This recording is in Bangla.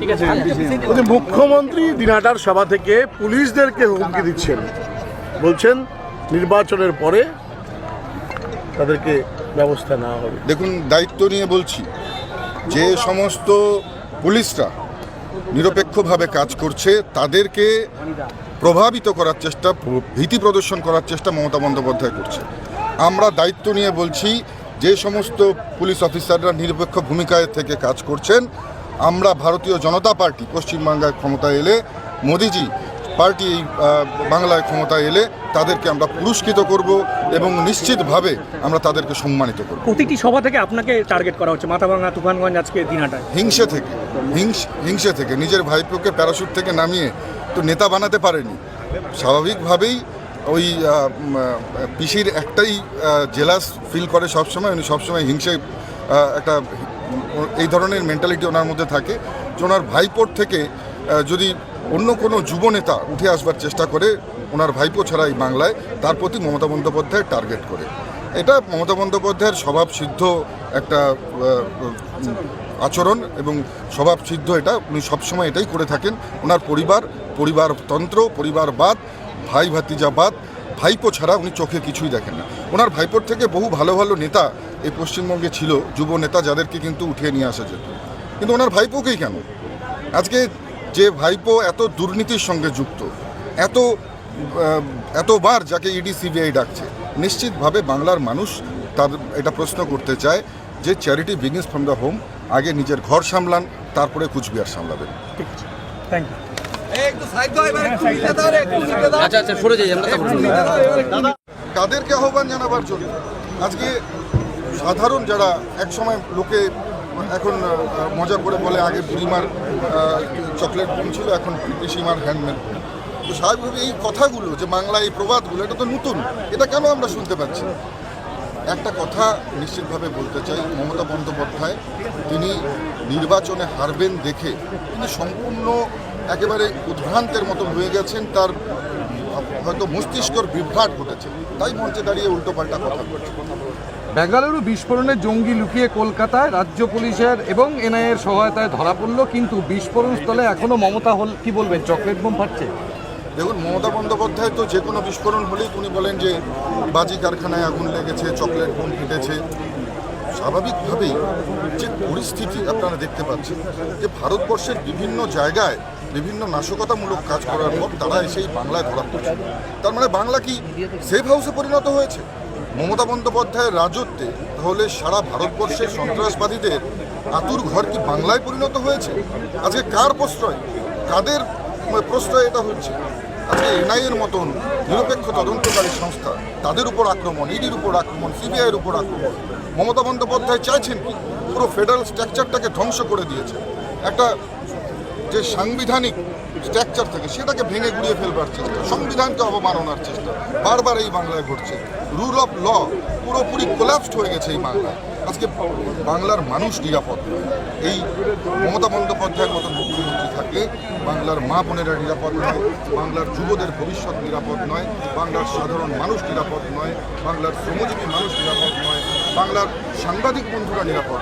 ঠিক আছে মুখ্যমন্ত্রী দিনাটার সভা থেকে পুলিশদেরকে হুমকি দিচ্ছেন। বলছেন নির্বাচনের পরে তাদেরকে ব্যবস্থা নেওয়া হবে। দেখুন দায়িত্ব নিয়ে বলছি যে সমস্ত পুলিশরা নিরপেক্ষভাবে কাজ করছে তাদেরকে প্রভাবিত করার চেষ্টা ভীতি প্রদর্শন করার চেষ্টা মমতা বন্দ্যোপাধ্যায় করছে। আমরা দায়িত্ব নিয়ে বলছি যে সমস্ত পুলিশ অফিসাররা নিরপেক্ষ ভূমিকায় থেকে কাজ করছেন আমরা ভারতীয় জনতা পার্টি পশ্চিমবাংলায় ক্ষমতা এলে মোদিজি পার্টি এই বাংলায় ক্ষমতা এলে তাদেরকে আমরা পুরস্কৃত করব এবং নিশ্চিতভাবে আমরা তাদেরকে সম্মানিত করব। প্রতিটি সভা থেকে আপনাকে টার্গেট করা হচ্ছে। মাথাভাঙা তুফানগঞ্জ আজকে দিনাটায় হিংসে থেকে হিংস হিংসে থেকে। নিজের ভাইপোকে প্যারাশুট থেকে নামিয়ে তো নেতা বানাতে পারেনি। স্বাভাবিকভাবেই ওই পিসির একটাই জেলাস ফিল করে সবসময়। উনি সবসময় হিংসে একটা এই ধরনের মেন্টালিটি ওনার মধ্যে থাকে, যে ওনার ভাইপোর থেকে যদি অন্য কোনো যুব নেতা উঠে আসবার চেষ্টা করে, ওনার ভাইপো ছাড়া এই বাংলায়, তার প্রতি মমতা বন্দ্যোপাধ্যায় টার্গেট করে। এটা মমতা বন্দ্যোপাধ্যায়ের স্বভাব সিদ্ধ একটা আচরণ এবং স্বভাব সিদ্ধ এটা, উনি সবসময় এটাই করে থাকেন। ওনার পরিবার, পরিবারতন্ত্র, পরিবারবাদ ভাই ভাতিজাবাদ ভাইপো ছাড়া উনি চোখে কিছুই দেখেন না। ওনার ভাইপোর থেকে বহু ভালো ভালো নেতা এই পশ্চিমবঙ্গে ছিল যুব নেতা যাদেরকে কিন্তু উঠিয়ে নিয়ে আসা যেত। কিন্তু ওনার ভাইপোকেই কেন? আজকে যে ভাইপো এত দুর্নীতির সঙ্গে যুক্ত এত এতবার যাকে ইডি সিবিআই ডাকছে নিশ্চিতভাবে বাংলার মানুষ তার এটা প্রশ্ন করতে চায় যে charity begins from the home আগে নিজের ঘর সামলান তারপরে কুচবিহার সামলাবেন। ঠিক থ্যাংক ইউ আচ্ছা আচ্ছা। কাদেরকে আহ্বান জানাবার জন্য আজকে সাধারণ যারা একসময় লোকে এখন মজা করে বলে, আগে বুড়িমার চকলেট বোম ছিল, এখন পিসিমার হ্যান্ডমেড তো স্বাভাবিকভাবে এই কথাগুলো, যে বাংলায় এই প্রবাদগুলো এটা তো নতুন, এটা কেন আমরা শুনতে পাচ্ছি একটা কথা নিশ্চিতভাবে বলতে চাই, মমতা বন্দ্যোপাধ্যায় তিনি নির্বাচনে হারবেন দেখে, তিনি সম্পূর্ণ একেবারে উদ্ভ্রান্তের মতো হয়ে গেছেন, তার হয়তো মস্তিষ্কর বিভ্রাট ঘটেছে। তাই মঞ্চে দাঁড়িয়ে উল্টোপাল্টা কথা বলছে। বেঙ্গালুরু বিস্ফোরণে জঙ্গি লুকিয়ে কলকাতায় রাজ্য পুলিশের এবং এনআইএর সহায়তায় ধরা পড়ল কিন্তু বিস্ফোরণ স্থলে এখনও মমতা হল কি বলবেন চকলেট বোম ফাটছে? দেখুন মমতা বন্দ্যোপাধ্যায় তো যে কোনো বিস্ফোরণ হলেই উনি বলেন যে বাজি কারখানায় আগুন লেগেছে চকলেট বোম ফেটেছে। স্বাভাবিকভাবেই যে পরিস্থিতি আপনারা দেখতে পাচ্ছেন, যে ভারতবর্ষের বিভিন্ন জায়গায় বিভিন্ন নাশকতামূলক কাজ করার পর তারা এসেই বাংলায় ধরা পড়ছে। তার মানে বাংলা কি সেফ হাউসে পরিণত হয়েছে? মমতা বন্দ্যোপাধ্যায়ের রাজত্বে তাহলে সারা ভারতবর্ষের সন্ত্রাসবাদীদের আতুর ঘর কি বাংলায় পরিণত হয়েছে? আজকে কার প্রশ্রয়? কাদের প্রশ্রয় এটা হচ্ছে? আজকে এনআইএর মতন নিরপেক্ষ তদন্তকারী সংস্থা তাদের উপর আক্রমণ ইডির উপর আক্রমণ সিবিআইয়ের উপর আক্রমণ মমতা বন্দ্যোপাধ্যায় চাইছেন কি? পুরো ফেডারেল স্ট্রাকচারটাকে ধ্বংস করে দিয়েছে। একটা যে সাংবিধানিক স্ট্রাকচার থাকে, সেটাকে ভেঙে গুড়িয়ে ফেলবার চেষ্টা, সংবিধানকে অবমাননার চেষ্টা, বারবার এই বাংলায় ঘটছে। রুল অফ ল পুরোপুরি কোলাপসড হয়ে গেছে এই বাংলায়। আজকে বাংলার মানুষ নিরাপদ। এই মমতা বন্দ্যোপাধ্যায়ের মতন মুখ্যমন্ত্রী থাকলে বাংলার মা বোনেরা নিরাপদ নয়, বাংলার যুবদের ভবিষ্যৎ নিরাপদ নয়, বাংলার সাধারণ মানুষ নিরাপদ নয়, বাংলার শ্রমজীবী মানুষ নিরাপদ নয় বাংলার সাংবাদিক বন্ধুরা নিরাপদ।